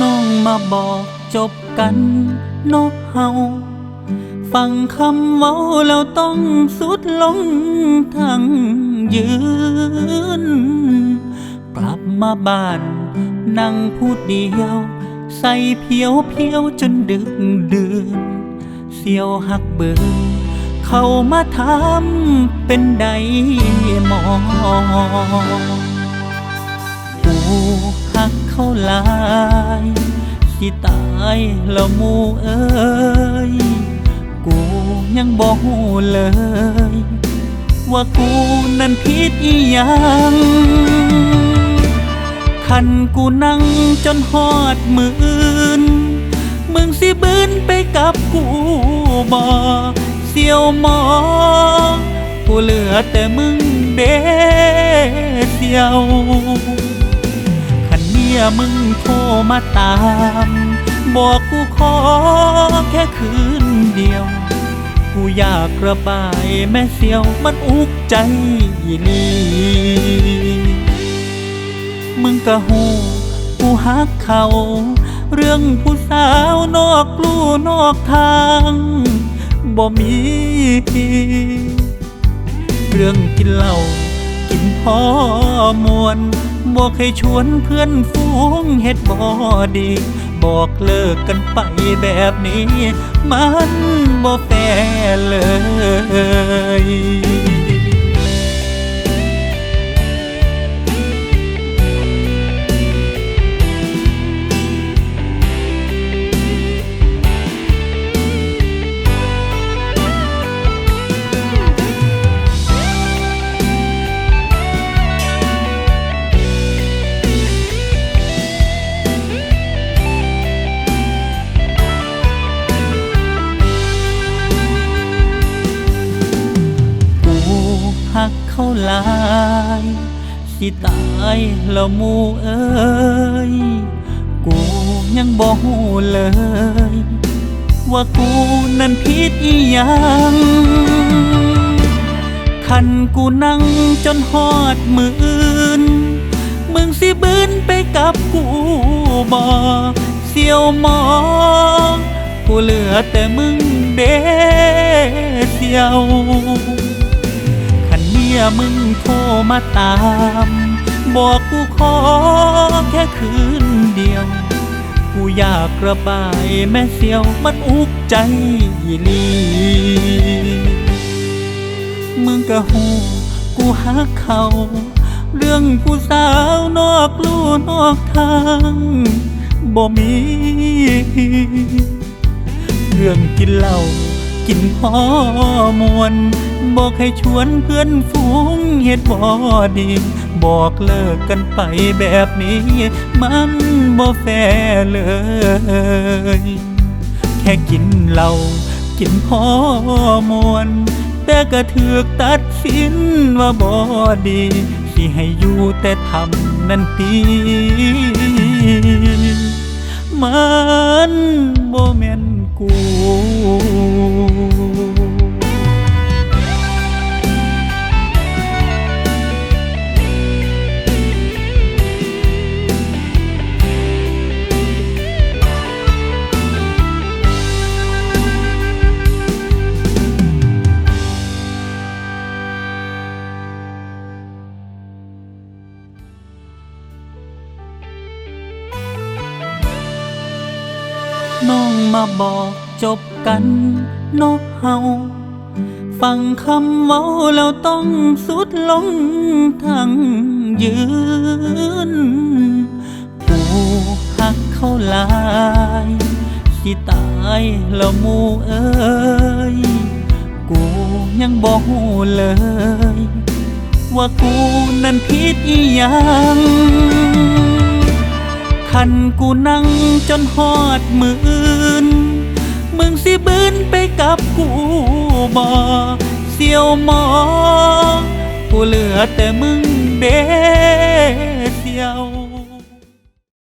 น้องมาบอกจบกันนกเฮาฟังคำเว้าแล้วต้องสุดลงทั้งยืน กลับมาบ้าน นั่งพูดเดียว ใส่เพียวเพียวจนดึกดื่นเสียวหักเบินเข้ามาถามเป็นใดหมอกูหักเขาลายสิตายแล้วหมูเอ้ยกูยังบ่ฮู้เลย ว่ากูนั้นผิดอีหยัง คันกูนั่งจนฮอดมืออื่น มึงสิบืนไปกับกูบ่เสียวหมอ กูเหลือแต่มึงเด้เสียวคันเมียมึงโทรมาตาม บอกกูขอแค่คืนเดียวกูอยากระบายแม่เสียวมันอุกใจอีหลี มึงก็หูกูฮักเขา เรื่องผู้สาวนอกลู่นอกทางบ่มี เรื่องกินเหล้ากินพอมวนบอกให้ชวนเพื่อนฝูงเฮ็ดบ่ดี บอกเลิกกันไปแบบนี้ มันบ่แฟร์เลย ลาย สิตายแล้วมูเอ้ย กูยังบ่ฮู้เลย ว่ากูนั้นผิดอีหยังคันกูนั่งจนฮอดมืออื่น มึงสิบืนไปกับกูบ่เสียวมองกูเหลือแต่มึงเด้เสียว ยมึงโทรมาตาม บอกกูขอแค่คืนเดียว กูอยากระบายแม่เสียวมันอุกใจอีหลีมึงก็หูกูหักเขา เรื่องผู้สาวนอกลู่นอกทางบ่มี เรื่องกินเหล้ากินพอมวน บอกให้ชวนเพื่อนฝูงเฮ็ดบ่ดี บอกเลิกกันไปแบบนี้ มันบ่แฟร์เลย แค่กินเหล้ากินพอมวนแต่ก็ถือกตัดสินว่าบ่ดี สิให้อยู่แต่ทำนั่นตีมัน น้องมาบอกจบกันนกเฮาฟังคำเว้าแล้วต้องสุดลงทั้งยืนกูหักเขาลายสิตายแล้วมูเอ้ย กูยังบ่ฮู้เลย ว่ากูนั้นผิดอีหยัง คันกูนั่งจนหอดมือนมึงสิบืนไปกับกูบอเสียวมองกูเหลือแต่มึงเด้เสียว